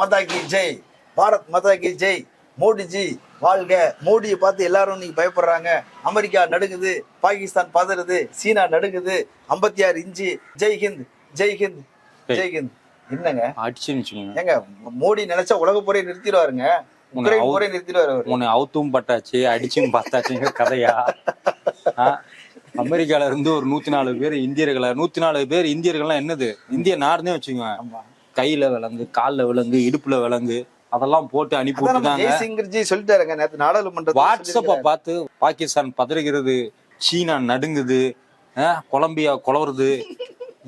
மாதா கி ஜெய். பாரத் மாதா கி ஜெய். மோடிஜி வாழ்க. மோடியை பார்த்து எல்லாரும் நீங்க பயப்படுறாங்க. அமெரிக்கா நடுங்குது பாகிஸ்தான் பதறுது சீனா நடுங்குது. ஐம்பத்தி ஆறு இன்ச்சு. ஜெய் ஹிந்த் ஜெய் ஹிந்த் ஜெய் ஹிந்த். என்னங்க? அடிச்சுன்னு ஏங்க மோடி நினைச்சா உலக போரே நிறுத்திடுவாருங்க. போரே நிறுத்திடுவாரு உன்னை அவுத்தும் பட்டாச்சு அடிச்சும் பார்த்தாச்சுங்கிற கதையா? அமெரிக்கால இருந்து ஒரு நூத்தி நாலு பேர் இந்தியர்களை? நூத்தி நாலு பேர் இந்தியர்கள்லாம் என்னது? இந்திய நாடுனே வச்சுக்கோங்க. கையில விலங்கு கால்ல விலங்கு இடுப்புல விலங்கு அதெல்லாம் போட்டு அனுப்பி ஜெய்சங்கர்ஜி சொல்லிட்டாருங்க நேத்து நாடாளுமன்றத்துல வாட்ஸ்அப்பை பார்த்து பாகிஸ்தான் பதறுகிறது சீனா நடுங்குது கொலம்பியா குளவுறது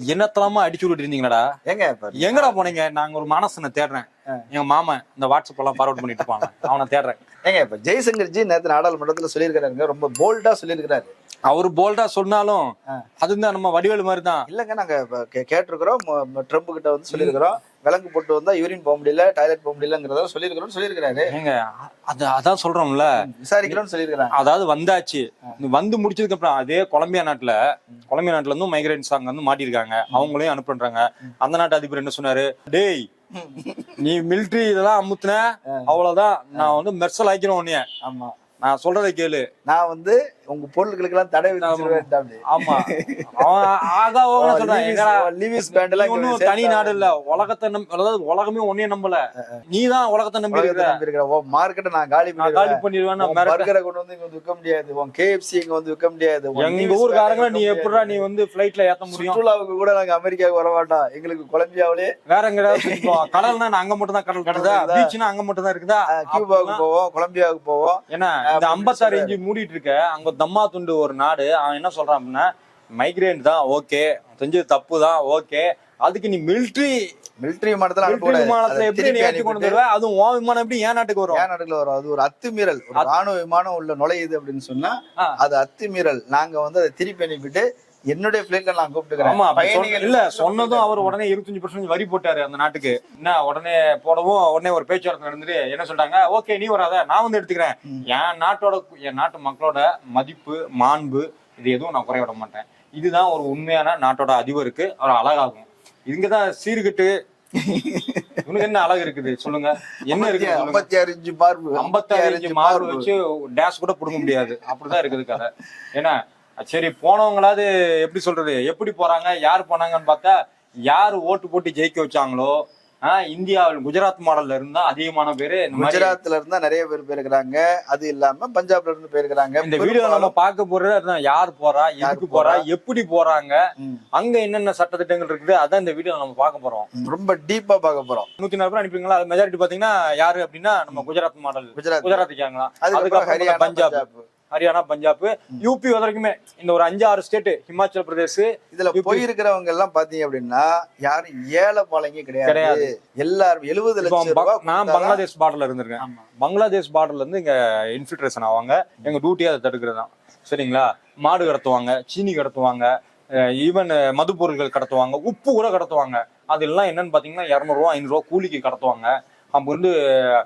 என்னத்தலாமா அடிச்சு விட்டுட்டு இருந்தீங்களாடா? ஏங்க இப்ப எங்கடா போனீங்க? நாங்க ஒரு மனசனை தேடுறேன். எங்க மாமன் இந்த வாட்ஸ்அப் எல்லாம் ஃபார்வர்ட் பண்ணிட்டு இருப்பாங்க. அவனை தேடுறேன். ஏங்க இப்ப ஜெய்சங்கர்ஜி நேத்து நாடாளுமன்றத்துல சொல்லியிருக்காருங்க ரொம்ப போல்டா சொல்லியிருக்காரு அவர் போல்டா சொன்னாலும். அதுதான் நம்ம வடிவேலு மாதிரி தான் இல்லங்க நாங்க கேட்டிருக்கிறோம். ட்ரம்ப் கிட்ட வந்து சொல்லியிருக்கிறோம். விலங்கு போட்டு வந்தா யூரின் போக முடியல டாய்லெட் போக முடியலங்கிறத சொல்லியிருக்கிறோம் சொல்லியிருக்கிறாரு. ஏங்க அது அதான் சொல்றோம்ல. விசாரிக்கிறோம்னு சொல்லியிருக்கிறாங்க. அதாவது வந்தாச்சு. வந்து முடிச்சதுக்கு அப்புறம் அதே கொலம்பியா நாட்டுல கொலம்பியா நாட்டுல இருந்தும் மைக்ரேட்ஸ் அங்க வந்து மாட்டிருக்காங்க அவங்களையும் அனுப்புறாங்க அந்த நாட்டு அதிபர் என்ன சொன்னாரு? டேய் நீ மிலிட்ரி இதெல்லாம் அமுத்துன அவ்வளவுதான். நான் வந்து மெர்சல் ஆக்கிடும் உன்னைய. ஆமா. நான் சொல்றதை கேளு. நான் வந்து உங்க பொருட்களுக்கு எல்லாம் தடை விதிச்சிருவேன் ஆமா. அவன் ஆகா சொல்றான். லிவிஸ் பேண்ட் எல்லாம் தனி நாடு இல்ல. உலகத்தை நம்ப அதாவது உலகமே ஒன்னே நம்பல. நீ தான் உலகத்தை நம்பி இருக்கிற. மார்க்கெட்டை நான் காலி நான் காலி பண்ணிடுவேன் பர்கரை கொண்டு வந்து இங்க விற்க முடியாது. உன் கேஎஃப்சி இங்க வந்து விற்க முடியாது. எங்க band நீ முடியாது. நீ வந்து பிளைட்ல ஏத்த முடியும்? சுற்றுலாவுக்கு கூட நாங்க அமெரிக்காவுக்கு வர மாட்டோம் எங்களுக்கு கொலம்பியாவிலே வேற எங்கடா கடல்னா நான் அங்க மட்டும் தான் கடல் இருக்குதா? பீச்னா அங்க மட்டும் தான் இருக்குதா கியூபாவுக்கு போவோம் கொலம்பியாவுக்கு போவோம். ஏன்னா இந்த ஐம்பத்தாறு இன்ச்சு மூடிட்டு இருக்க அங்க தம்மா துண்டு ஒரு நாடு. அவன் என்ன சொல்றான் அப்படின்னா மைக்ரேன் தான் ஓகே செஞ்சது தப்பு தான் ஓகே அதுக்கு நீ மிலிட்ரி மிலிட்டரி விமானத்துல மிலிட்ரி விமானத்துல எப்படி நீ ஏற்றி கொண்டு வருவ? அதுவும் உன் விமானம் எப்படி ஏன் நாட்டுக்கு வரும்? ஏன் நாட்டுல வரும்? அது ஒரு அத்துமீறல். ராணுவ விமானம் உள்ள நுழையுது அப்படின்னு சொன்னா. அது அத்துமீறல். நாங்க வந்து அதை திருப்பி அனுப்பிட்டு என்னுடைய பிளேட்ல நான் கூப்பிட்டுக்கிறேன். இல்ல சொன்னதும் அவர் உடனே இருபத்தஞ்சு பர்சன்ட் வரி போட்டாரு அந்த நாட்டுக்கு. என்ன உடனே போடவும் உடனே ஒரு பேச்சுவார்த்தை நடந்துட்டு என்ன சொல்றாங்க ஓகே நீ வராத நான் வந்து எடுத்துக்கிறேன். என் நாட்டோட என் நாட்டு மக்களோட மதிப்பு மாண்பு இது எதுவும் நான் குறைய விட மாட்டேன். இதுதான் ஒரு உண்மையான நாட்டோட அதிபருக்கு ஒரு அழகாகும். இங்கதான் சீர்கட்டு. இவனுக்கு என்ன அழகு இருக்குது? சொல்லுங்க. என்ன சொல்லுங்க. ஐம்பத்தி ஆறு இன்ச்சு மார்பு. ஐம்பத்தாறு இன்ச்சு மார்பு வச்சு டேஷ் கூட புடுங்க முடியாது. அப்படிதான் இருக்குது கதை. ஏன்னா சரி போனவங்களாவது எப்படி சொல்றது? எப்படி போறாங்க? யார் போனாங்கன்னு பார்த்தா யார் ஓட்டு போட்டு ஜெயிக்க வச்சாங்களோ இந்தியாவில் குஜராத் மாடல்ல இருந்தா அதிகமான பேரு குஜராத்ல இருந்தா நிறைய பேர் போயிருக்கிறாங்க. அது இல்லாம பஞ்சாப்ல இருந்து போயிருக்கிறாங்க. இந்த வீடியோ நம்ம பார்க்க போறது யார் போறா எதுக்கு போறா? எப்படி போறாங்க. அங்க என்னென்ன சட்டத்திட்டங்கள் இருக்குது அதான் இந்த வீடியோ நம்ம பார்க்க போறோம். ரொம்ப டீப்பா பார்க்க போறோம். நூத்தி நாலு பேர் அனுப்பிங்களா அது மெஜாரிட்டி பாத்தீங்கன்னா யாரு அப்படின்னா நம்ம குஜராத் மாடல் குஜராத். குஜராத்துக்காங்க அதுக்கப்புறம் அதுக்கப்புறம் ஹரியானா பஞ்சாப். பஞ்சாப். ஹரியானா பஞ்சாப் யூபி வரைக்குமே இந்த ஒரு அஞ்சு ஆறு ஸ்டேட் ஹிமாச்சல் பிரதேஷ் இதுல போயிருக்கிறவங்க எல்லாம் பாத்தீங்க அப்படின்னா யாரும் ஏழை பாலைங்க கிடையாது. எல்லாரும் எழுபது லட்சம் நான் பங்களாதேஷ் பார்டர்ல இருந்திருக்கேன். பங்களாதேஷ் பார்டர்ல இருந்து இங்க இன்ஃபில்ட்ரேஷன் ஆவாங்க. எங்க டியூட்டியே அதை தடுக்கிறது தான் சரிங்களா? மாடு கடத்துவாங்க சீனி கடத்துவாங்க ஈவன் மது பொருட்கள் கடத்துவாங்க உப்பு கூட கடத்துவாங்க. அதெல்லாம் என்னன்னு பாத்தீங்கன்னா இரநூறுவா ஐநூறுரூவா கூலிக்கு கடத்துவாங்க. அப்போ வந்து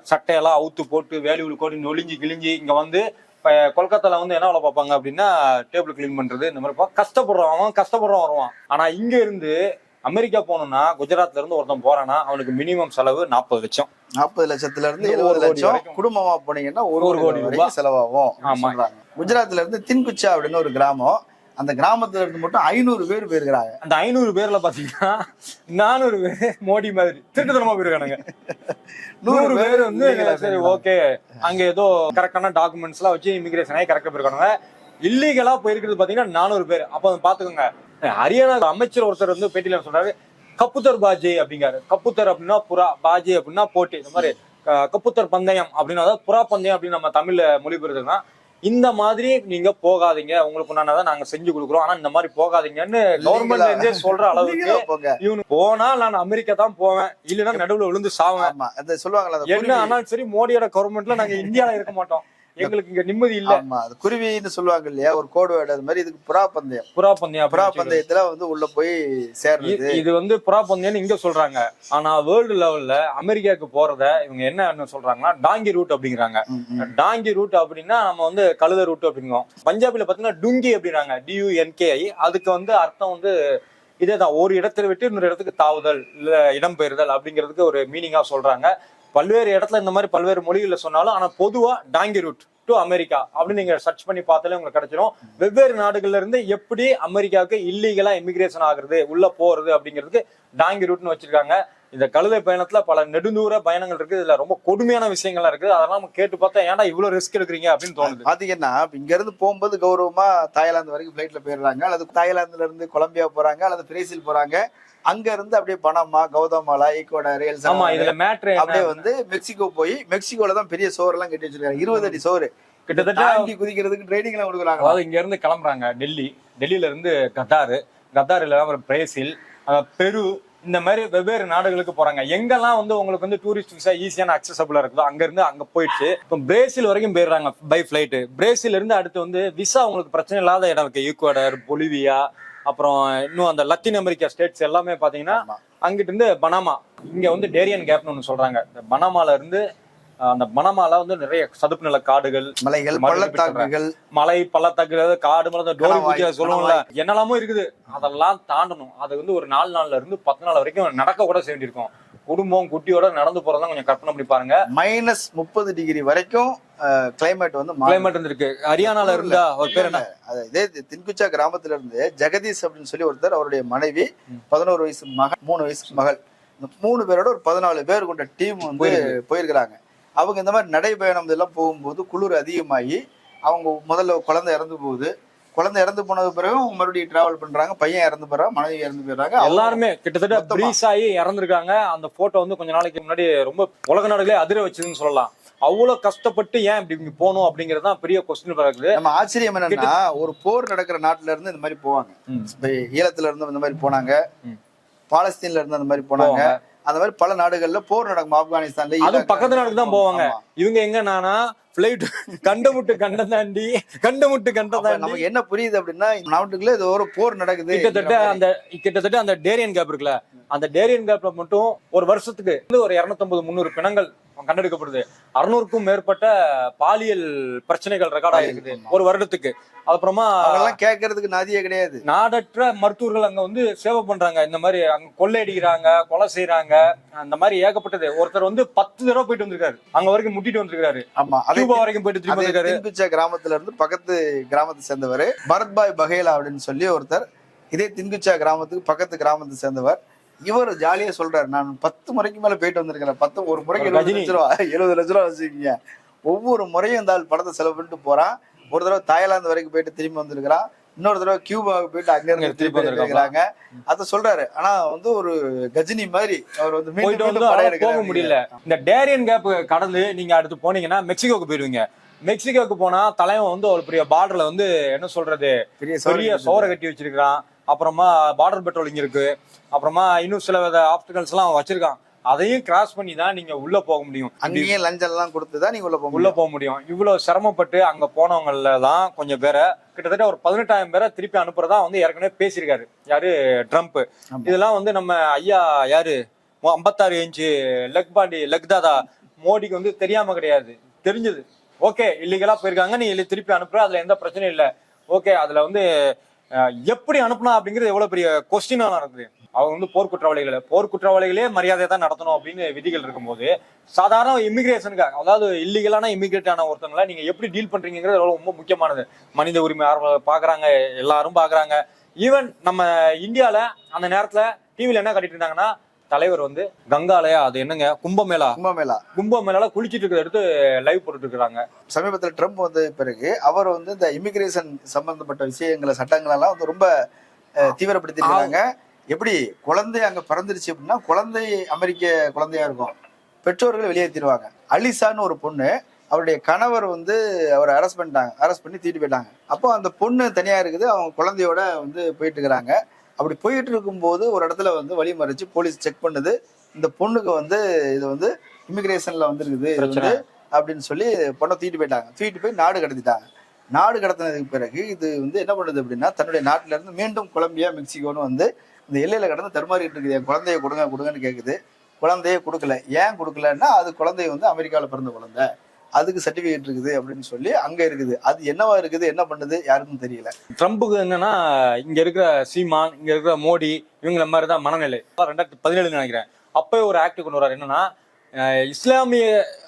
சட்டையெல்லாம் அவுத்து போட்டு வேல்யூவில் கோடி நொலிஞ்சு கிழிஞ்சு இங்க வந்து இப்போ கொல்கத்தால வந்து என்ன வேலை பார்ப்பாங்க அப்படின்னா டேபிள் க்ளீன் பண்றது இந்த மாதிரி கஷ்டப்படுறவன் அவன் கஷ்டப்படுறவன் வருவான் ஆனா இங்க இருந்து அமெரிக்கா போகணும்னா குஜராத்ல இருந்து ஒருத்தன் போறானா அவனுக்கு மினிமம் செலவு நாற்பது லட்சம் நாற்பது லட்சத்துல இருந்து எழுபது லட்சம். குடும்பமா போனீங்கன்னா ஒரு ஒரு கோடி ரூபாய். செலவாகும் ஆமா. குஜராத்ல இருந்து தின்குச்சா அப்படின்னு ஒரு கிராமம் அந்த கிராமத்துல இருந்து மட்டும் ஐநூறு பேர் போயிருக்கிறாங்க. அந்த ஐநூறு பேர்ல பாத்தீங்கன்னா நானூறு பேர் மோடி மாதிரி திருட்டுத்தனமா போயிருக்கானுங்க. நூறு பேர் வந்து சரி. ஓகே. அங்க ஏதோ கரெக்டான டாக்குமெண்ட்ஸ் எல்லாம் வச்சு இமிகிரேஷன் ஆகி கரெக்டா போயிருக்கானுங்க. இல்லீகலா போயிருக்கிறது பாத்தீங்கன்னா நானூறு பேர். அப்ப வந்து பாத்துக்கோங்க. ஹரியானா அமைச்சர் ஒருத்தர் வந்து பேட்டியில சொல்றாரு கப்புத்தர் பாஜி அப்படிங்காரு கப்புத்தர் அப்படின்னா புறா பாஜி அப்படின்னா போட்டி. இந்த மாதிரி கப்புத்தர் பந்தயம் அப்படின்னு அதாவது புறா பந்தயம் அப்படின்னு நம்ம தமிழ்ல மொழிபெயர்த்துனா இந்த மாதிரி நீங்க போகாதீங்க. உங்களுக்கு உண்டானதை நாங்க செஞ்சு கொடுக்குறோம். ஆனா இந்த மாதிரி போகாதீங்கன்னு கவர்மெண்ட்ல இருந்தே சொல்ற அளவுக்கு இவனு போனா நான் அமெரிக்கா தான் போவேன். இல்லைன்னா நடுவுல விழுந்து சாவேன். என்ன. ஆனாலும் சரி மோடியோட கவர்மெண்ட்ல நாங்க இந்தியால இருக்க மாட்டோம். எங்களுக்கு இங்க நிம்மதி இல்ல. ஆமா அது குருவின்னு சொல்லுவாங்க இல்லையா? ஒரு கோடு வேர்டு அது மாதிரி இதுக்கு புறா பந்தயம் புறா பந்தயம் புறா. பந்தயத்துல வந்து உள்ள போய் சேர்றது. இது வந்து புறா பந்தயம்னு இங்க சொல்றாங்க. ஆனா வேர்ல்டு லெவல்ல அமெரிக்காவுக்கு போறத இவங்க என்ன சொல்றாங்கன்னா டாங்கி ரூட் அப்படிங்கிறாங்க. டாங்கி ரூட் அப்படின்னா நம்ம வந்து கழுத ரூட் அப்படிங்கிறோம் பஞ்சாபில பாத்தீங்கன்னா டுங்கி அப்படிங்கிறாங்க. டியூஎன்கேஐ அதுக்கு வந்து அர்த்தம் வந்து இதே தான் ஒரு இடத்துல விட்டு இன்னொரு இடத்துக்கு தாவுதல் இல்ல இடம்பெயர்தல் அப்படிங்கிறதுக்கு ஒரு மீனிங்கா சொல்றாங்க. பல்வேறு இடத்துல இந்த மாதிரி பல்வேறு மொழிகள்ல சொன்னாலும் ஆனா பொதுவா டாங்கி ரூட் டு அமெரிக்கா அப்படின்னு நீங்க சர்ச் பண்ணி பார்த்தாலே உங்களுக்கு கிடைச்சிரும். வெவ்வேறு நாடுகள்ல இருந்து எப்படி அமெரிக்காவுக்கு இல்லீகலா இமிகிரேஷன் ஆகுறது உள்ள போறது அப்படிங்கிறதுக்கு டாங்கி ரூட்னு வச்சிருக்காங்க. இந்த கழுதை பயணத்துல பல நெடுந்தூர பயணங்கள் இருக்கு. இதுல ரொம்ப கொடுமையான விஷயங்கள்லாம் இருக்கு. அதெல்லாம் நம்ம கேட்டு பார்த்தா ஏன்டா இவ்வளவு ரிஸ்க் எடுக்கிறீங்க? அப்படின்னு தோணுது. பாத்தீங்கன்னா இங்க இருந்து போகும்போது கௌரவமா தாய்லாந்து வரைக்கும் பிளைட்ல போயிடுறாங்க. அல்லது தாய்லாந்துல இருந்து கொலம்பியா போறாங்க. அல்லது பிரேசில் போறாங்க. அங்க இருந்து அப்படியே பனாமா கௌதமாலா ஈக்குவடார் ஆமா இதுல மேட்ரு அப்படியே வந்து மெக்சிகோ போய் மெக்சிகோல தான் பெரிய சோறு எல்லாம் கட்டி வச்சிருக்காங்க. இருபது அடி சோறு. கிட்டத்தட்ட குதிக்கிறதுக்கு ட்ரைனிங் எல்லாம் கொடுக்குறாங்க அதாவது இங்க இருந்து கிளம்புறாங்க டெல்லி. டெல்லியில இருந்து கத்தாரு. கத்தாரில் அப்புறம் பிரேசில் பெரு இந்த மாதிரி வெவ்வேறு நாடுகளுக்கு போறாங்க. எங்கெல்லாம் வந்து உங்களுக்கு வந்து டூரிஸ்ட் விசா ஈஸியான அக்சசபிளா இருக்குதோ அங்க இருந்து அங்க போயிடுச்சு. இப்போ பிரேசில் வரைக்கும் போயிடுறாங்க பை ஃபிளைட் பிரேசில் இருந்து அடுத்து வந்து விசா உங்களுக்கு பிரச்சனை இல்லாத இடம் இருக்கு. ஈக்குவடர் பொலிவியா அப்புறம் இன்னும் அந்த லத்தீன் அமெரிக்கா ஸ்டேட்ஸ் எல்லாமே பாத்தீங்கன்னா. அங்கிட்டு இருந்து பனாமா இங்க வந்து டேரியன் கேப்னு ஒன்று சொல்றாங்க. இந்த பனாமால இருந்து அந்த பனாமால வந்து நிறைய சதுப்பு நில காடுகள் மலைகள் பள்ளத்தாக்குகள். மலை பள்ளத்தாக்கு காடு மலை டோரி குச்சியா சொல்லுவோம்ல. என்னெல்லாமோ இருக்குது. அதெல்லாம் தாண்டணும். அது வந்து ஒரு நாலு நாள்ல இருந்து பத்து நாள் வரைக்கும் நடக்க கூட வேண்டியிருக்கும். குடும்பம் குட்டியோட நடந்து போறதெல்லாம் கொஞ்சம் கற்பனை பண்ணி பாருங்க. மைனஸ் முப்பது டிகிரி வரைக்கும் கிளைமேட் வந்து. கிளைமேட் இருந்திருக்கு ஹரியானால இருந்தா அவர் பேர் என்ன? இதே தின்குச்சா கிராமத்துல இருந்து ஜெகதீஷ் அப்படின்னு சொல்லி ஒருத்தர் அவருடைய மனைவி பதினோரு வயசு மகன் மூணு வயசு மகள். இந்த மூணு பேரோட ஒரு பதினாலு பேர் கொண்ட டீம் வந்து போயிருக்கு. போயிருக்கிறாங்க. அவங்க இந்த மாதிரி நடைபயணம் இதெல்லாம் போகும்போது குளிர் அதிகமாகி அவங்க முதல்ல குழந்தை இறந்து போகுது. குழந்தை இறந்து போனது பிறகு மறுபடியும் டிராவல் பண்றாங்க. பையன் இறந்து போறான் மனைவி இறந்து போயிடுறாங்க. எல்லாருமே கிட்டத்தட்ட. பிரீஸ் ஆகி இறந்திருக்காங்க. அந்த போட்டோ வந்து கொஞ்ச நாளைக்கு முன்னாடி ரொம்ப உலக நாடுகளே அதிர வச்சதுன்னு சொல்லலாம். அவ்வளவு கஷ்டப்பட்டு ஏன் இப்படி இங்க போகணும் அப்படிங்கிறது தான் பெரிய கொஸ்டின் இருக்குது. நம்ம ஆச்சரியம் என்னன்னா ஒரு போர் நடக்கிற நாட்டுல இருந்து இந்த மாதிரி போவாங்க. ஈழத்துல இருந்து இந்த மாதிரி போனாங்க. பாலஸ்தீன்ல இருந்து அந்த மாதிரி போனாங்க. அந்த மாதிரி பல நாடுகள்ல போர் நடக்கும் ஆப்கானிஸ்தான்ல ஈராக்ல. பக்கத்து நாடுக்கு தான் போவாங்க. இவங்க எங்கன்னா பிளைட் கண்டமுட்டு கண்டம் தாண்டி கண்டமுட்டு கண்டம் தாண்டி. நமக்கு என்ன புரியுது அப்படின்னா நாட்டுக்குள்ள இது ஒரு போர் நடக்குது. கிட்டத்தட்ட அந்த கிட்டத்தட்ட அந்த டேரியன் கேப் இருக்குல்ல அந்த டேரியன் கேப்ல மட்டும் ஒரு வருஷத்துக்கு ஒரு 250 முந்நூறு பிணங்கள் கண்டெடுக்கப்படுது. அறுநூறுக்கும் மேற்பட்ட பாலியல் பிரச்சனைகள் ரெக்கார்ட் ஆயிருக்குது. ஒரு வருடத்துக்கு. அப்புறமா அவங்கெல்லாம் கேட்கறதுக்கு நதியே கிடையாது. நாடற்ற மருத்துவர்கள் அங்க வந்து சேவை பண்றாங்க. இந்த மாதிரி அங்க கொள்ளையடிக்கிறாங்க கொலை செய்யறாங்க அந்த மாதிரி ஏகப்பட்டது. ஒருத்தர் வந்து பத்து தடவை போயிட்டு வந்திருக்காரு. அங்க வரைக்கும் முட்டிட்டு வந்திருக்காரு. ஆமா. கியூபா வரைக்கும் போயிட்டு திரும்பி வந்திருக்காரு. தின்குச்சா கிராமத்துல இருந்து பக்கத்து கிராமத்தை சேர்ந்தவர். பரத்பாய் பகேலா அப்படின்னு சொல்லி ஒருத்தர். இதே தின்குச்சா கிராமத்துக்கு பக்கத்து கிராமத்தை சேர்ந்தவர். இவர் ஜாலியா சொல்றாரு நான் பத்து முறைக்கு மேல போயிட்டு வந்திருக்கிறேன். பத்து ஒரு முறைக்கு எழுபது. லட்ச ரூபா எழுபது லட்ச ரூபா வச்சுக்கீங்க. ஒவ்வொரு முறையும் இந்த ஆள் படத்தை செலவு பண்ணிட்டு போறான். ஒரு தடவை தாய்லாந்து வரைக்கும் போயிட்டு திரும்பி வந்திருக்கிறான். இன்னொரு தடவை கியூபாவுக்கு போயிட்டு அங்க இருந்து திருப்பி வந்திருக்காங்க அத சொல்றாரு. ஆனா வந்து ஒரு கஜினி மாதிரி அவர் வந்து மீண்டும் வந்து படம் எடுக்கிறாரு. முடியல. இந்த டேரியன் கேப் கடந்து நீங்க அடுத்து போனீங்கன்னா மெக்சிகோக்கு போயிருவீங்க மெக்சிகோக்கு போனா தலைவன் வந்து ஒரு பெரிய பார்டர்ல வந்து என்ன சொல்றது? பெரிய சோறை கட்டி வச்சிருக்கான் அப்புறமா பார்டர் பெட்ரோலிங் இருக்கு. அப்புறமா இன்னும் சில வித ஆப்டிகல்ஸ் எல்லாம் அவன் வச்சிருக்கான். அதையும் கிராஸ் பண்ணி தான் நீங்க உள்ள போக முடியும். அங்கேயே லஞ்சம் எல்லாம் கொடுத்துதான் நீங்க உள்ள போக உள்ள போக முடியும். இவ்வளவு சிரமப்பட்டு அங்க போனவங்கல தான் கொஞ்சம் பேரை கிட்டத்தட்ட ஒரு பதினெட்டாயிரம் பேரை திருப்பி அனுப்புறதா வந்து ஏற்கனவே பேசியிருக்காரு. யாரு? ட்ரம்ப். இதெல்லாம் வந்து நம்ம ஐயா யாரு? 56 இன்ச்சு லெக் பாண்டி லெக் தாதா. மோடிக்கு வந்து தெரியாம கிடையாது. தெரிஞ்சது. ஓகே இல்லீகலா போயிருக்காங்க. நீ இல்ல திருப்பி அனுப்புற அதுல எந்த பிரச்சனையும் இல்ல. ஓகே அதுல வந்து எப்படி அனுப்பினா அப்படிங்கிறது எவ்வளவு பெரிய கொஸ்டினா இருக்குது அவங்க வந்து போர் போர்க்குற்றவாளிகளே போர் குற்றவாளிகளே மரியாதை தான் நடத்தணும் அப்படின்னு விதிகள் இருக்கும்போது சாதாரண இமிகிரேஷனுக்காக அதாவது இல்லீகலான இமிகிரேட் ஆன ஒருத்தங்களை நீங்க எப்படி டீல் பண்றீங்கிறது ரொம்ப முக்கியமானது. மனித உரிமை ஆர்வம் பாக்குறாங்க எல்லாரும் பாக்குறாங்க. ஈவன் நம்ம இந்தியால அந்த நேரத்துல டிவியில் என்ன கட்டிட்டு இருந்தாங்கன்னா தலைவர் வந்து கங்காலயா அது என்னங்க? கும்பமேளா? கும்பமேளா. கும்பமேளால குளிச்சிட்டு இருக்கிறத எடுத்து லைவ் போட்டுட்டு இருக்காங்க சமீபத்தில் ட்ரம்ப் வந்த பிறகு அவர் வந்து இந்த இமிகிரேஷன் சம்பந்தப்பட்ட விஷயங்களை சட்டங்கள் எல்லாம் வந்து ரொம்ப அஹ், தீவிரப்படுத்திட்டு இருக்காங்க. எப்படி? குழந்தை அங்க பிறந்துருச்சு அப்படின்னா குழந்தை அமெரிக்க குழந்தையா இருக்கும். பெற்றோர்கள் வெளியேற்றிடுவாங்க அலிசான்னு ஒரு பொண்ணு அவருடைய கணவர் வந்து அவரை அரெஸ்ட் பண்ணிட்டாங்க. அரெஸ்ட் பண்ணி தூக்கிட்டு போயிட்டாங்க. அப்போ அந்த பொண்ணு தனியா இருக்குது. அவங்க குழந்தையோட வந்து போயிட்டு இருக்கிறாங்க. அப்படி போயிட்டு இருக்கும்போது ஒரு இடத்துல வந்து வழி மறிச்சு போலீஸ் செக் பண்ணுது. இந்த பொண்ணுக்கு வந்து இது வந்து இமிகிரேஷன்ல வந்திருக்குது. இது வந்து. அப்படின்னு சொல்லி பொண்ணை தூக்கிட்டு போயிட்டாங்க. தூக்கிட்டு போய் நாடு கடத்திட்டாங்க. நாடு கடத்தினதுக்கு பிறகு இது வந்து என்ன பண்ணுது அப்படின்னா தன்னுடைய நாட்டுல இருந்து மீண்டும் கொலம்பியா மெக்சிகோன்னு வந்து இந்த எல்லையில கடந்து தருமாறிட்டு இருக்குது. என் குழந்தைய கொடுங்க கொடுங்கன்னு கேக்குது. குழந்தைய கொடுக்கல. ஏன் கொடுக்கலன்னா அது குழந்தை வந்து அமெரிக்காவில் பிறந்த குழந்தை. அதுக்கு சர்டிபிகேட் இருக்குது அப்படின்னு சொல்லி அங்க இருக்குது. அது என்னவா இருக்குது என்ன பண்ணுது யாருக்கும் தெரியல. ட்ரம்புக்கு என்னன்னா இங்க இருக்கிற சீமான் இங்க இருக்கிற மோடி இவங்கள மாதிரி தான் மனநிலை. ரெண்டாயிரத்தி பதினேழுன்னு நினைக்கிறேன். அப்பவே ஒரு ஆக்ட் கொண்டு வர்றாரு. என்னன்னா இஸ்லாமிய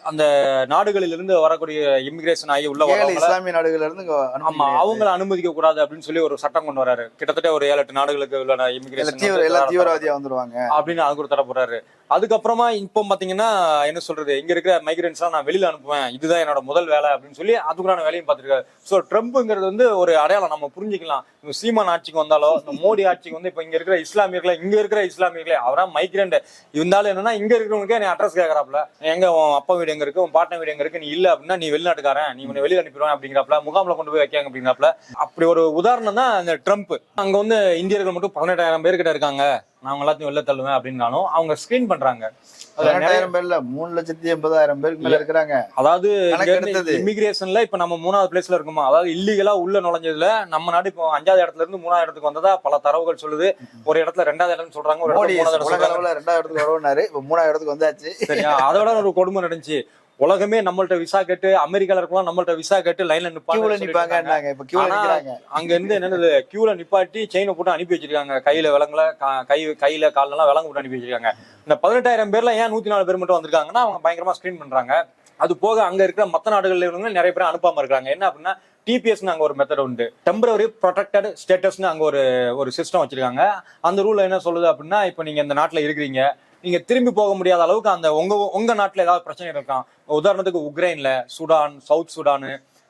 அந்த நாடுகளில் இருந்து வரக்கூடிய இமிகிரேஷன் ஆகி உள்ள இஸ்லாமிய நாடுகள்ல இருந்து இங்க அனுமதி ஆமா. அவங்கள அனுமதிக்க கூடாது அப்படின்னு சொல்லி ஒரு சட்டம் கொண்டு வராரு. கிட்டத்தட்ட ஒரு ஏழு எட்டு நாடுகளுக்கு உள்ள இமிகிரேஷன் தீவிரவாதியா வந்துருவாங்க. அப்படின்னு அதுக்கு ஒரு தடை போடுறாரு. அதுக்கப்புறமா இப்போ பாத்தீங்கன்னா என்ன சொல்றது இங்க இருக்கிற மைக்ரன்ஸ் நான் வெளியில அனுப்புவேன். இதுதான் என்னோட முதல் வேலை அப்படின்னு சொல்லி அதுக்குறான வேலையும் பார்த்திருக்காரு. ஸோ ட்ரம்ப்ங்கிறது வந்து ஒரு அடையாளம். நம்ம புரிஞ்சுக்கலாம். சீமான் ஆட்சிக்கு வந்தாலோ இந்த மோடி ஆட்சிக்கு வந்து இப்போ இங்க இருக்கிற இஸ்லாமியர்களை இங்க இருக்கிற இஸ்லாமியர்களே அவரா மைக்ரண்ட் இருந்தாலும் என்னன்னா இங்க இருக்கிறவங்களுக்கே நீ அட்ரஸ் கேட்கறாப்ல எங்க உன் அப்பா வீடு எங்க இருக்கு உன் பாட்டன் வீடு எங்க இருக்கு நீ இல்ல அப்படின்னா நீ வெளிநாட்டுக்காரன் நீ உன்னை வெளியில அனுப்பிடுவேன் அப்படிங்கிறப்பல முகாம்ல கொண்டு போய் வைக்காங்க அப்படிங்கிறப்பல. அப்படி ஒரு உதாரணம் தான் அந்த ட்ரம்ப். அங்க வந்து இந்தியர்கள் மட்டும் பதினெட்டாயிரம் பேர் கிட்ட இருக்காங்க. நான் அவங்க எல்லாத்தையும் வெளில தள்ளுவேன் அப்படின்னாலும் அவங்க ஸ்கிரீன் பண்றாங்க. பதினெட்டாயிரம் பேர்ல மூணு லட்சத்தி எண்பதாயிரம் பேருக்கு மேல இருக்கிறாங்க. அதாவது. இமிகிரேஷன்ல இப்ப நம்ம மூணாவது பிளேஸ்ல இருக்கோமா? அதாவது இல்லீகலா உள்ள நுழைஞ்சதுல நம்ம நாடு இப்போ அஞ்சாவது இடத்துல இருந்து மூணாவது இடத்துக்கு வந்ததா பல தரவுகள் சொல்லுது. ஒரு இடத்துல ரெண்டாவது இடம் சொல்றாங்க ஒரு இடத்துல மூணாவது அளவுல ரெண்டாவது இடத்துக்கு வரவுனாரு இப்ப மூணாவது இடத்துக்கு வந்தாச்சு. சரியா அதோட ஒரு கொடுமை நடந்துச்சு. உலகமே நம்மள்ட்ட விசா கேட்டு அமெரிக்கால இருக்கலாம் நம்மள்ட்ட விசா கேட்டு லைன்ல நிப்பாங்க அங்க இருந்து என்னது கியூல நிப்பாட்டி செயினை போட்டு அனுப்பி வச்சிருக்காங்க. கையில விலங்குல கா- கையில கால்ல எல்லாம் விலங்கு போட்டு அனுப்பி வச்சிருக்காங்க. இந்த பதினெட்டாயிரம் பேர்ல ஏன் நூத்தி நாலு பேர் மட்டும் வந்திருக்காங்கன்னா அவங்க பயங்கரமா ஸ்கிரீன் பண்றாங்க. அது போக அங்க இருக்கிற மத்த நாடுகள்ல இருந்து நிறைய பேர் அனுப்பாம இருக்காங்க என்ன அப்படின்னா டிபிஎஸ் அங்க ஒரு மெத்தட் உண்டு. டெம்பரரி ப்ரொடெக்டட் ஸ்டேட்டஸ்னு அங்க ஒரு ஒரு சிஸ்டம் வச்சிருக்காங்க. அந்த ரூல் என்ன சொல்லுது அப்படின்னா இப்போ நீங்க இந்த நாட்டுல இருக்கிறீங்க. நீங்க திரும்பி போக முடியாத அளவுக்கு அந்த உங்க உங்க நாட்டுல ஏதாவது பிரச்சனை இருக்கான் உதாரணத்துக்கு உக்ரைன்ல சுடான் சவுத் சுடான்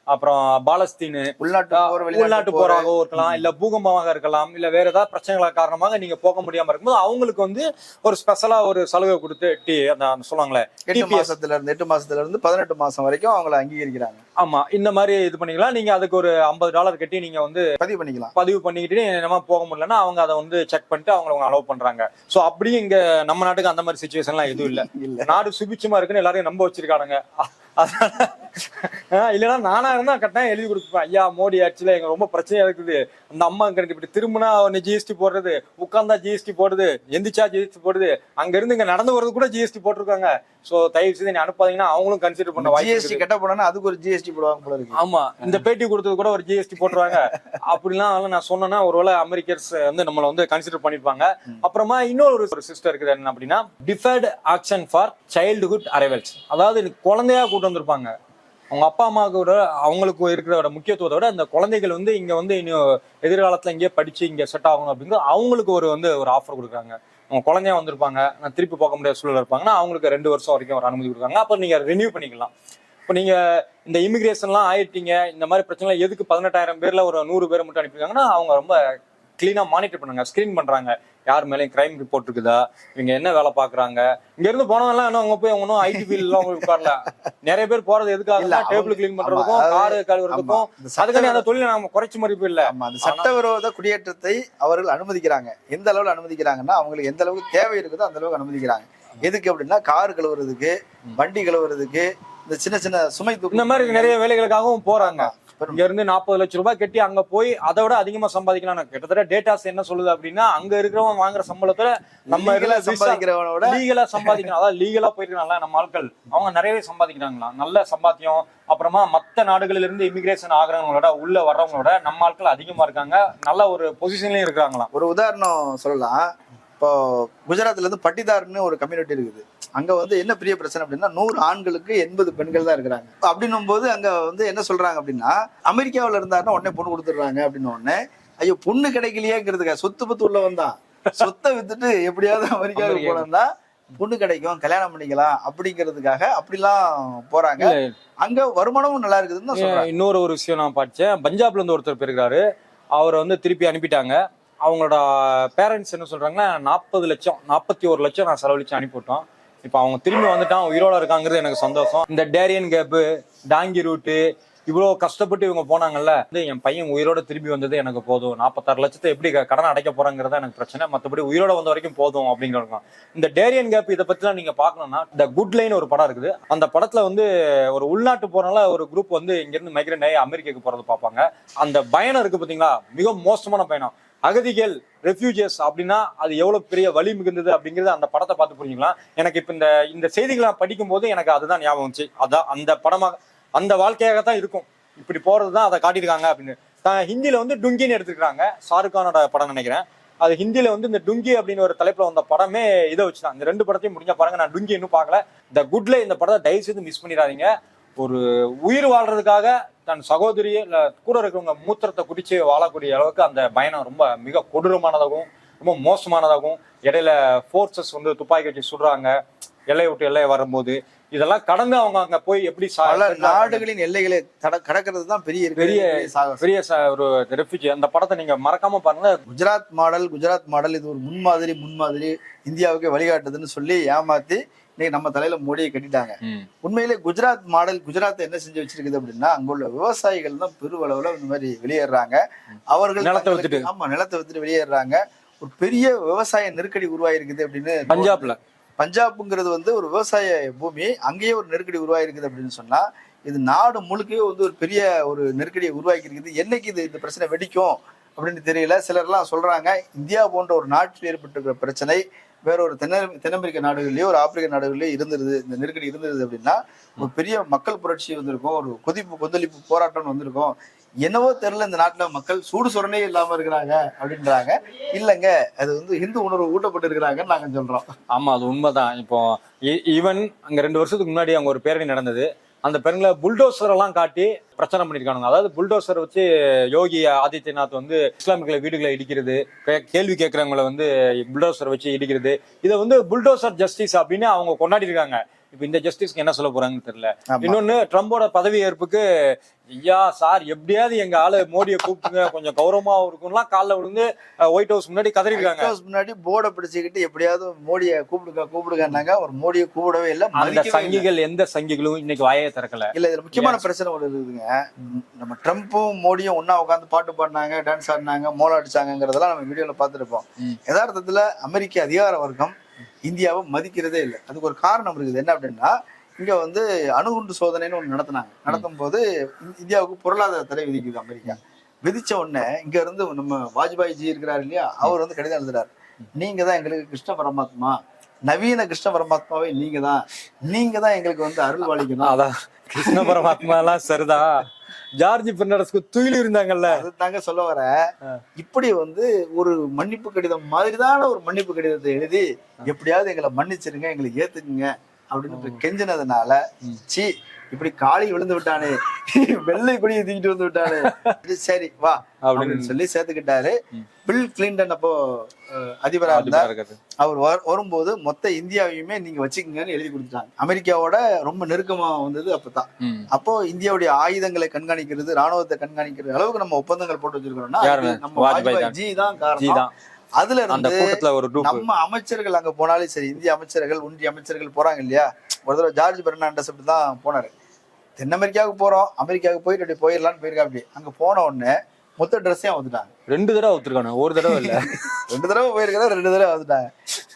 அப்புறம் பாலஸ்தீன் உள்நாட்டு உள்நாட்டு வெளிநாட்டு போர். போராகவும் இருக்கலாம் இல்ல பூகம்பமாக இருக்கலாம் இல்ல வேற ஏதாவது பிரச்சனைகள் காரணமாக நீங்க போக முடியாம இருக்கும்போது அவங்களுக்கு வந்து ஒரு ஸ்பெஷலா ஒரு சலுகை கொடுத்து டி அந்த சொல்லுவாங்களே எட்டு மாசத்துல இருந்து எட்டு மாசத்துல இருந்து பதினெட்டு மாசம் வரைக்கும் அவங்கள அங்கீகரிக்கிறாங்க. ஆமா இந்த மாதிரி இது பண்ணிக்கலாம். நீங்க அதுக்கு ஒரு ஐம்பது டாலர் கட்டி நீங்க வந்து பதிவு பண்ணிக்கலாம். பதிவு பண்ணிக்கிட்டு நம்ம போக முடியலன்னா அவங்க அதை வந்து செக் பண்ணிட்டு அவங்க அலோவ் பண்றாங்க. சோ அப்படியும் இங்க நம்ம நாட்டுக்கு அந்த மாதிரி சுச்சுவேஷன்லாம் எதுவும் இல்ல. இல்ல. நாடு சுபிச்சமா இருக்குன்னு எல்லாரையும் நம்ப வச்சிருக்கானுங்க. அதனால இல்லைன்னா நானா இருந்தா கட்டாயம் எழுதி கொடுப்பேன். ஐயா மோடி ஆட்சியில எங்க ரொம்ப பிரச்சனையா இருக்குது. அந்த அம்மா கிட்ட இப்படி திரும்பினா உடனே ஜிஎஸ்டி போடுறது உட்கார்ந்தா ஜிஎஸ்டி போடுது எந்திரிச்சா ஜிஎஸ்டி போடுது அங்க இருந்து இங்க நடந்து வர்றது கூட ஜிஎஸ்டி போட்டிருக்காங்க. சோ தயவு செய்து நீ அனுப்பாதீங்கன்னா அவங்களும் கன்சிடர் பண்ண வாய்ப்பு ஜிஎஸ்டி. கட்ட போனா அதுக்கு ஒரு ஜிஎஸ்டி போடுவாங்க போல இருக்கு. ஆமா இந்த பேட்டி கொடுத்தது கூட ஒரு ஜிஎஸ்டி போட்டுருவாங்க. அப்படிலாம் நான் சொன்னேன்னா ஒருவேளை அமெரிக்கர்ஸ் வந்து நம்மள வந்து கன்சிடர் பண்ணிருப்பாங்க. அப்புறமா இன்னொரு ஒரு சிஸ்டம் இருக்குது என்ன அப்படின்னா deferred action for childhood arrivals அதாவது குழந்தையா கூட்டு வந்திருப்பாங்க. அவங்க அப்பா அம்மாவுக்கு விட அவங்களுக்கு இருக்கிற முக்கியத்துவத்தை விட அந்த குழந்தைகள் வந்து இங்க வந்து இன்னும் எதிர்காலத்துல இங்கேயே படிச்சு இங்க செட் ஆகணும் அப்படிங்கிறது அவங்களுக்கு ஒரு வந்து ஒரு ஆஃபர் கொடுக்குறாங்க. அவங்க குழந்தையா வந்திருப்பாங்க. நான் திருப்பி போக முடியாத சூழல் இருப்பாங்கன்னா அவங்களுக்கு ரெண்டு வருஷம் வரைக்கும் ஒரு அனுமதி கொடுக்காங்க அப்போ நீங்க ரினியூ பண்ணிக்கலாம். இப்போ நீங்க இந்த இமிகிரேஷன்லாம் ஆயிட்டீங்க. இந்த மாதிரி பிரச்சனை எதுக்கு பதினெட்டாயிரம் பேர்ல ஒரு நூறு பேரை மட்டும் அனுப்பியிருக்காங்கன்னா அவங்க ரொம்ப கிளீனா மானிட்டர் பண்ணுங்க. ஸ்கிரீன் பண்றாங்க. யார் மேலேயும் கிரைம் ரிப்போர்ட் இருக்குதா? இவங்க என்ன வேலை பாக்குறாங்க இங்க இருந்து போனவங்க இன்னும் அவங்க போய் ஒன்றும் ஐடி ஃபீல்ட்ல அவங்க உட்காரல. நிறைய பேர் போறது இல்ல, எதுக்காக அவங்க- டேபிள் கிளீன் பண்றதுக்கும் ஆமா, காரு கழுவுறதுக்கும். அதுக்கான அந்த தொழிலை நாம குறைச்சு மதிப்பு இல்ல. அந்த சட்டவிரோத குடியேற்றத்தை அவர்கள் அனுமதிக்கிறாங்க. எந்த அளவுல அனுமதிக்கிறாங்கன்னா அவங்களுக்கு எந்த அளவுக்கு தேவை இருக்குதோ அந்த அளவுக்கு அனுமதிக்கிறாங்க. எதுக்கு அப்படின்னா கார் கழுவுறதுக்கு வண்டி கழுவுறதுக்கு இந்த சின்ன சின்ன சுமை இந்த மாதிரி நிறைய வேலைகளுக்காகவும் போறாங்க. இங்க இருந்து நாற்பது லட்சம் ரூபாய் கட்டி அங்க போய் அதை விட அதிகமா சம்பாதிக்கலாம். கிட்டத்தட்ட டேட்டாஸ் என்ன சொல்லுது அப்படின்னா அங்க இருக்கிறவங்க வாங்குற சம்பளத்துல நம்ம இதுல சம்பாதிக்கிற சம்பாதிக்கிறவனோட லீகலா சம்பாதிக்கணும். அதாவது லீகலா போயிருக்காங்கல்ல நம்ம ஆட்கள். அவங்க நிறையவே சம்பாதிக்கிறாங்களாம் நல்ல சம்பாத்தியம். அப்புறமா மத்த நாடுகளில இருந்து இமிகிரேஷன் ஆகுறவங்களோட உள்ள வர்றவங்களோட நம்ம ஆட்கள் அதிகமா இருக்காங்க. நல்ல ஒரு பொசிஷன்லயும் இருக்காங்களாம் ஒரு உதாரணம் சொல்லலாம். இப்போ குஜராத்ல இருந்து பட்டிதார்னு ஒரு கம்யூனிட்டி இருக்குது. அங்க வந்து என்ன பெரிய பிரச்சனை அப்படின்னா நூறு ஆண்களுக்கு எண்பது பெண்கள் தான் இருக்கிறாங்க. அப்படின்னும் போது அங்க வந்து என்ன சொல்றாங்க அப்படின்னா அமெரிக்காவுல இருந்தாருன்னா உடனே பொண்ணு கொடுத்துடுறாங்க அப்படின்னு உடனே ஐயோ பொண்ணு கிடைக்கலையேங்கிறதுக்காக சொத்து பத்து உள்ள வந்தான் சொத்தை வித்துட்டு எப்படியாவது அமெரிக்காவுக்கு அமெரிக்கா. போனோம்னா பொண்ணு கிடைக்கும் கல்யாணம் பண்ணிக்கலாம் அப்படிங்கிறதுக்காக அப்படிலாம் போறாங்க. அங்க வருமானமும் நல்லா இருக்குதுன்னு இன்னொரு ஒரு விஷயம் நான் படிச்சேன் பஞ்சாப்ல இருந்து ஒருத்தர் போயிருக்காரு அவரை வந்து திருப்பி அனுப்பிட்டாங்க. அவங்களோட பேரண்ட்ஸ் என்ன சொல்றாங்கன்னா நாற்பது லட்சம் நாற்பத்தி ஒரு லட்சம் நான் செலவழிச்சு அனுப்பிவிட்டோம். இப்போ அவங்க திரும்பி வந்துட்டான் உயிரோட இருக்காங்கிறது எனக்கு சந்தோஷம். இந்த டேரியன் கேப்பு டாங்கி ரூட்டு இவ்வளோ கஷ்டப்பட்டு இவங்க போனாங்கல்ல வந்து என் பையன் உயிரோட திரும்பி வந்தது எனக்கு போதும். நாற்பத்தாறு லட்சத்தை எப்படி கடன் அடைக்க போறாங்கிறதா எனக்கு பிரச்சனை. மற்றபடி உயிரோட வந்த வரைக்கும் போதும் அப்படிங்கிறது இந்த டேரியன் கேப் இதை பற்றிலாம் நீங்கள் பார்க்கணும்னா இந்த குட் லைன் ஒரு படம் இருக்குது. அந்த படத்தில் வந்து ஒரு உள்நாட்டு போறனால ஒரு குரூப் வந்து இங்கேருந்து மைக்ரேட் ஆகி அமெரிக்காக்கு போகிறது பார்ப்பாங்க. அந்த பயணம் இருக்குது பார்த்தீங்களா மிக மோசமான பயணம். அகதிகள் ரெஃப்யூஜியஸ் அப்படின்னா அது எவ்வளவு பெரிய வலி மிகுந்தது அப்படிங்கிறது அந்த படத்தை பார்த்து புரிஞ்சுக்கலாம். எனக்கு இப்ப இந்த இந்த செய்திகளை படிக்கும் போது எனக்கு அதுதான் ஞாபகம் வந்துச்சு. அதான் அந்த படமாக அந்த வாழ்க்கையாக தான் இருக்கும். இப்படி போகிறது தான் அதை காட்டியிருக்காங்க அப்படின்னு. தான் ஹிந்தியில வந்து டுங்கின்னு எடுத்துக்கிறாங்க ஷாருக்கானோட படம் நினைக்கிறேன். அது ஹிந்தியில வந்து இந்த டுங்கி அப்படின்னு ஒரு தலைப்புல வந்த படமே இதை வச்சுதான். இந்த ரெண்டு படத்தையும் முடிஞ்ச பாருங்க. நான் டுங்கி இன்னும் பார்க்கல. இந்த குட்ல இந்த படத்தை தயவு செய்து மிஸ் பண்ணிடாதீங்க. ஒரு உயிர் வாழ்றதுக்காக தன் சகோதரியை இல்லை கூட இருக்கிறவங்க மூத்திரத்தை குடிச்சு வாழக்கூடிய அளவுக்கு அந்த பயணம் ரொம்ப மிக கொடூரமானதாகவும் ரொம்ப மோசமானதாகவும் இடையில ஃபோர்ஸஸ் வந்து துப்பாக்கி வச்சு சுடுறாங்க. எல்லையை விட்டு எல்லையை வரும்போது இதெல்லாம் கடந்து அவங்க அங்க போய் எப்படி நாடுகளின் எல்லைகளை கடக்கிறது தான் பெரிய பெரிய- பெரிய ஒரு ரெஃப்யூஜி அந்த படத்தை நீங்க மறக்காம பாருங்க. குஜராத் மாடல் குஜராத் மாடல் இது ஒரு முன்மாதிரி முன்மாதிரி இந்தியாவுக்கு வழிகாட்டுதுன்னு சொல்லி ஏமாத்தி இன்னைக்கு நம்ம தலையில மோடியை கட்டிட்டாங்க. உண்மையிலே குஜராத் மாடல் குஜராத் என்ன செஞ்சு வச்சிருக்குது அப்படின்னா அங்குள்ள விவசாயிகள் தான் பெருவளவுல இந்த மாதிரி வெளியேறாங்க. அவர்கள் நிலத்தை வித்துட்டு. ஆமா நிலத்தை வித்துட்டு வெளியேறாங்க. ஒரு பெரிய விவசாய நெருக்கடி உருவாயிருக்குது அப்படின்னு பஞ்சாப்ல. பஞ்சாப்புங்கிறது வந்து ஒரு விவசாய பூமி அங்கேயே ஒரு நெருக்கடி உருவாயிருக்குது அப்படின்னு சொன்னா இது நாடு முழுக்கவே வந்து ஒரு பெரிய ஒரு நெருக்கடியை உருவாக்கி இருக்குது என்னைக்கு இது இந்த பிரச்சனை வெடிக்கும் அப்படின்னு தெரியல. சிலர்லாம் சொல்றாங்க இந்தியா போன்ற ஒரு நாட்டில் ஏற்பட்டிருக்கிற பிரச்சனை வேற ஒரு தென் தென்னமெரிக்க நாடுகள்லயோ ஒரு ஆப்பிரிக்க நாடுகள்லயோ இருந்திருது. இந்த நெருக்கடி இருந்திருது அப்படின்னா ஒரு பெரிய மக்கள் புரட்சி வந்திருக்கும் ஒரு கொதிப்பு கொந்தளிப்பு போராட்டம் வந்திருக்கும். என்னவோ தெரியல இந்த நாட்டுல மக்கள் சூடு சுரணே இல்லாம இருக்கிறாங்க அப்படின்றாங்க. இல்லைங்க அது வந்து இந்து உணர்வு ஊட்டப்பட்டு இருக்கிறாங்கன்னு நாங்க சொல்றோம். ஆமா அது உண்மைதான். இப்போ ஈவன் அங்க ரெண்டு வருஷத்துக்கு முன்னாடி அங்க ஒரு பேரணி நடந்தது. அந்த பெண்களை புல்டோசர் எல்லாம் காட்டி பிரச்சனை பண்ணிருக்கானுங்க அதாவது புல்டோசர் வச்சு யோகி ஆதித்யநாத் வந்து இஸ்லாமியர்களை வீடுகளை இடிக்கிறது கேள்வி கேட்கறவங்களை வந்து புல்டோசர் வச்சு இடிக்கிறது. இதை வந்து புல்டோசர் ஜஸ்டிஸ் அப்படின்னு அவங்க கொண்டாடி இருக்காங்க இப்ப இந்த ஜஸ்டிஸ்க்கு என்ன சொல்ல போறாங்கன்னு தெரியல. இன்னொன்னு ட்ரம்போட பதவி ஏற்புக்கு ஐயா சார் எப்படியாவது எங்க ஆளு மோடியை கூப்பிட்டுங்க கொஞ்சம் கௌரவமா இருக்கும்லாம் காலைல விழுந்து ஒயிட் ஹவுஸ் முன்னாடி கதறி இருக்காங்க House முன்னாடி போர்டை பிடிச்சுக்கிட்டு எப்படியாவது மோடியை கூப்பிடுங்க கூப்பிடுங்கன்னாங்க. ஒரு மோடியை கூப்பிடவே இல்லை அந்த. சங்கிகள் எந்த சங்கிகளும் இன்னைக்கு வாயே திறக்கல. இல்ல இதுல முக்கியமான பிரச்சனை ஒண்ணு இருக்குதுங்க. நம்ம ட்ரம்ப்பும் மோடியும் ஒண்ணா உட்காந்து பாட்டு பாடினாங்க டான்ஸ் ஆடினாங்க மோளம் அடிச்சாங்கிறதெல்லாம் நம்ம வீடியோல பார்த்துருப்போம். யதார்த்தத்துல அமெரிக்க அதிகார வர்க்கம் இந்தியாவை மதிக்கிறதே இல்லை. அதுக்கு ஒரு காரணம் இருக்குது. என்ன அப்படின்னா இங்க வந்து அணுகுண்டு சோதனைன்னு ஒண்ணு நடத்தினாங்க. நடத்தும் போது இந்~ இந்தியாவுக்கு பொருளாதார தடை விதிக்குது அமெரிக்கா. விதிச்ச உடனே இங்க இருந்து நம்ம வாஜ்பாய் ஜி இருக்கிறாரு இல்லையா? அவர் வந்து கடிதம் எழுதுறாரு. நீங்க தான் எங்களுக்கு கிருஷ்ண பரமாத்மா நவீன கிருஷ்ண பரமாத்மாவே நீங்க தான். நீங்க தான் எங்களுக்கு வந்து அருள் வாழிக்கணும் அதான். கிருஷ்ண பரமாத்மா எல்லாம் சரிதான். ஜார்ஜ் பெர்னாண்டஸ்க்கு துயில் இருந்தாங்கல்ல. அது தாங்க சொல்ல வர. இப்படி வந்து ஒரு மன்னிப்பு கடிதம் மாதிரிதான ஒரு மன்னிப்பு கடிதத்தை எழுதி எப்படியாவது எங்களை மன்னிச்சிருங்க எங்களை ஏத்துக்குங்க. அப்படின்னு கெஞ்சினதுனால சி இப்படி காலி விழுந்து விட்டானே. வெள்ளை கொடியை தூக்கிட்டு வந்து விட்டானே. சரி வா. அப்படின்னு சொல்லி சேர்த்துக்கிட்டாரு. பில் கிளின்டன் அப்போ அஹ், அதிபரா இருந்தார். அவர் வர- வரும்போது மொத்த இந்தியாவையுமே நீங்க வச்சுக்கங்கன்னு எழுதி கொடுத்துட்டாங்க. அமெரிக்காவோட ரொம்ப நெருக்கமா வந்தது அப்பதான். அப்போ இந்தியாவுடைய ஆயுதங்களை கண்காணிக்கிறது ராணுவத்தை கண்காணிக்கிறது அளவுக்கு நம்ம ஒப்பந்தங்கள் போட்டு வச்சிருக்கிறோம்னா நம்ம வாஜ்பாய். ஜி தான் காரணம். தான். அதுல அந்த கூட்டத்துல ஒரு நம்ம அமைச்சர்கள் அங்க போனாலும் சரி இந்திய அமைச்சர்கள் ஒன்றிய அமைச்சர்கள் போறாங்க இல்லையா? ஒரு தடவை ஜார்ஜ் பெர்னாண்டஸ் அப்படி தான் போனாரு. தென் அமெரிக்காவுக்கு போறோம் அமெரிக்காவுக்கு போயிட்டு அப்படி போயிடலான்னு போயிருக்கா அப்படி அங்க போன உடனே மொத்த ட்ரெஸ்ஸையும் வந்துட்டாங்க. ரெண்டு தடவை ஒத்துருக்கானு ஒரு தடவை இல்ல. ரெண்டு தடவை போயிருக்கிறா ரெண்டு தடவை வந்துட்டாங்க.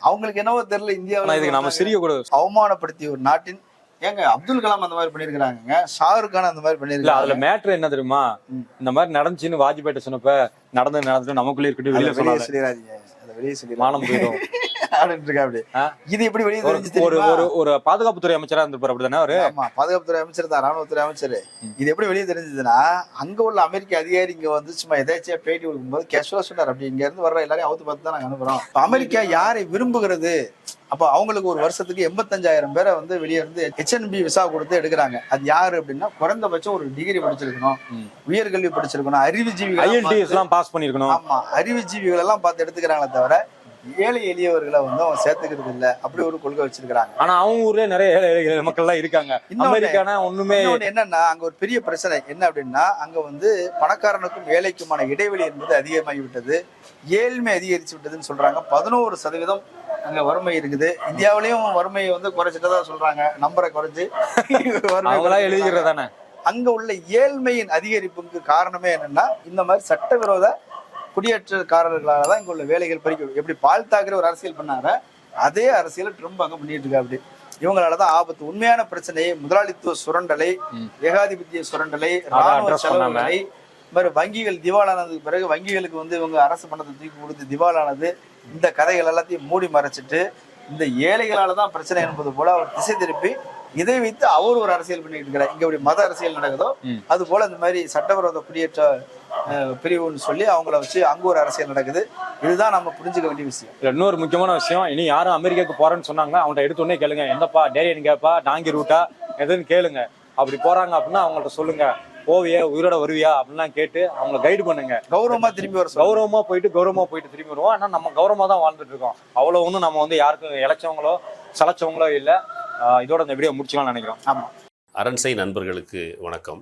அவங்களுக்கு என்னவோ தெரியல இந்தியாவுல இதுக்கு நம்ம சிரிக்க கூட அவமானப்படுத்திய ஒரு நாட்டின் ஏங்க அப்துல் கலாம் அந்த மாதிரி பண்ணிருக்காங்க ஷாருக் கான் அந்த மாதிரி பண்ணிருக்காங்க அதுல மேட்ரு என்ன தெரியுமா. இந்த மாதிரி நடந்துச்சுன்னு வாஜ்பாய் சொன்னப்ப நடந்து நடந்துட்டு நமக்குள்ளே இருக்கட்டும் வெளியே சொல்லிடாதீங்க. மானம் போயிடும்? இது எப்படி வெளியே ஒரு ஒரு ஒரு ஒரு பாதுகாப்புத்துறை அமைச்சரா இருந்திருப்பாரு அப்படிதானே அவரு? ஆமா பாதுகாப்புத்துறை அமைச்சர் தான் ராணுவத்துறை அமைச்சர். இது எப்படி வெளியே தெரிஞ்சதுன்னா அங்க உள்ள அமெரிக்க அதிகாரி இங்க வந்து சும்மா எதாச்சியா பேட்டி கொடுக்கும்போது கேஷுவலா சொன்னார். அப்படி இங்க இருந்து வர்ற எல்லாரையும் அவுத்து பார்த்து தான் நாங்க அனுப்புறோம். அமெரிக்கா யாரை விரும்புகிறது? அப்ப அவங்களுக்கு ஒரு வருஷத்துக்கு எண்பத்தஞ்சாயிரம் பேரை வந்து வெளியே இருந்து ஹெச்என்பி விசா கொடுத்து எடுக்கிறாங்க. அது யாரு அப்படின்னா குறைந்தபட்சம் ஒரு டிகிரி படிச்சிருக்கணும். உயர்கல்வி படிச்சிருக்கணும். அறிவுஜீவிகள் பாஸ் பண்ணிருக்கணும். ஆமா அறிவுஜீவிகள் எல்லாம் பார்த்து எடுத்துக்கிறாங்களே தவிர ஏழை எளியவர்களை வந்து அவங்க சேர்த்துக்கிறது இல்ல. அப்படி ஒரு கொள்கை வச்சிருக்கிறாங்க. ஆனா அவங்க ஊர்ல நிறைய ஏழை மக்கள் எல்லாம் இருக்காங்க. அமெரிக்கானா ஒண்ணுமே என்னன்னா அங்க ஒரு பெரிய பிரச்சனை என்ன அப்படின்னா அங்க வந்து பணக்காரனுக்கும் ஏழைக்குமான இடைவெளி என்பது அதிகமாகி விட்டது ஏழ்மை அதிகரிச்சு விட்டதுன்னு சொல்றாங்க. பதினோரு சதவீதம் அங்க வறுமை இருக்குது. இந்தியாவிலயும் வறுமையை வந்து குறைச்சிட்டதா சொல்றாங்க. நம்பரை குறைச்சு வறுமை அவங்களா குறைச்சிருக்காங்க. எழுதிக்கிறது தானே அங்க உள்ள ஏழ்மையின் அதிகரிப்புக்கு காரணமே என்னன்னா இந்த மாதிரி சட்டவிரோத குடியேற்றக்காரர்களால தான் இங்க உள்ள வேலைகள் பறிக்கும் எப்படி பால் தாக்கரே ஒரு அரசியல் பண்ணார அதே அரசியலை ட்ரம்ப் அங்க பண்ணிட்டு இருக்கா அப்படி இவங்களால தான் ஆபத்து உண்மையான பிரச்சனையை முதலாளித்துவ சுரண்டலை. ஏகாதிபத்திய சுரண்டலை ராணுவ. செலவுகளை மாதிரி வங்கிகள் திவாலானதுக்கு பிறகு வங்கிகளுக்கு வந்து இவங்க அரசு பணத்தை தூக்கி கொடுத்து திவாலானது இந்த கதைகள் எல்லாத்தையும் மூடி மறைச்சிட்டு இந்த ஏழைகளால தான் பிரச்சனை என்பது போல அவர் திசை திருப்பி இதை வைத்து அவர் ஒரு அரசியல் பண்ணிட்டு இருக்கிறார் இங்க இப்படி மத அரசியல் நடக்குதோ. அது போல இந்த மாதிரி சட்டவிரோத குடியேற்ற பிரிவுன்னு சொல்லி அவங்கள வச்சு அங்க ஒரு அரசியல் நடக்குது. இதுதான் நம்ம புரிஞ்சுக்க வேண்டிய விஷயம். இதுல இன்னொரு முக்கியமான விஷயம் இனி யாரும் அமெரிக்காவுக்கு போறேன்னு சொன்னாங்க அவங்கள்ட்ட எடுத்த உடனே கேளுங்க எந்தப்பா டேரியன் கேப்பா டாங்கி ரூட்டா எதுன்னு கேளுங்க. அப்படி போறாங்க அப்படின்னா அவங்கள்ட்ட சொல்லுங்க போவியா உயிரோட வருவியா அப்படின்லாம் கேட்டு அவங்கள கைடு பண்ணுங்க. கௌரவமா திரும்பி வர கௌரவமா போயிட்டு கௌரவமா போயிட்டு திரும்பி வருவோம். ஆனா நம்ம கௌரவமா தான் வாழ்ந்துட்டு இருக்கோம். அவ்வளவு ஒன்றும் நம்ம வந்து யாருக்கும் இழைச்சவங்களோ சளைச்சவங்களோ இல்ல. இதோட இந்த வீடியோ முடிச்சுக்கலாம்னு நினைக்கிறோம். ஆமா. அரண்சை நண்பர்களுக்கு வணக்கம்.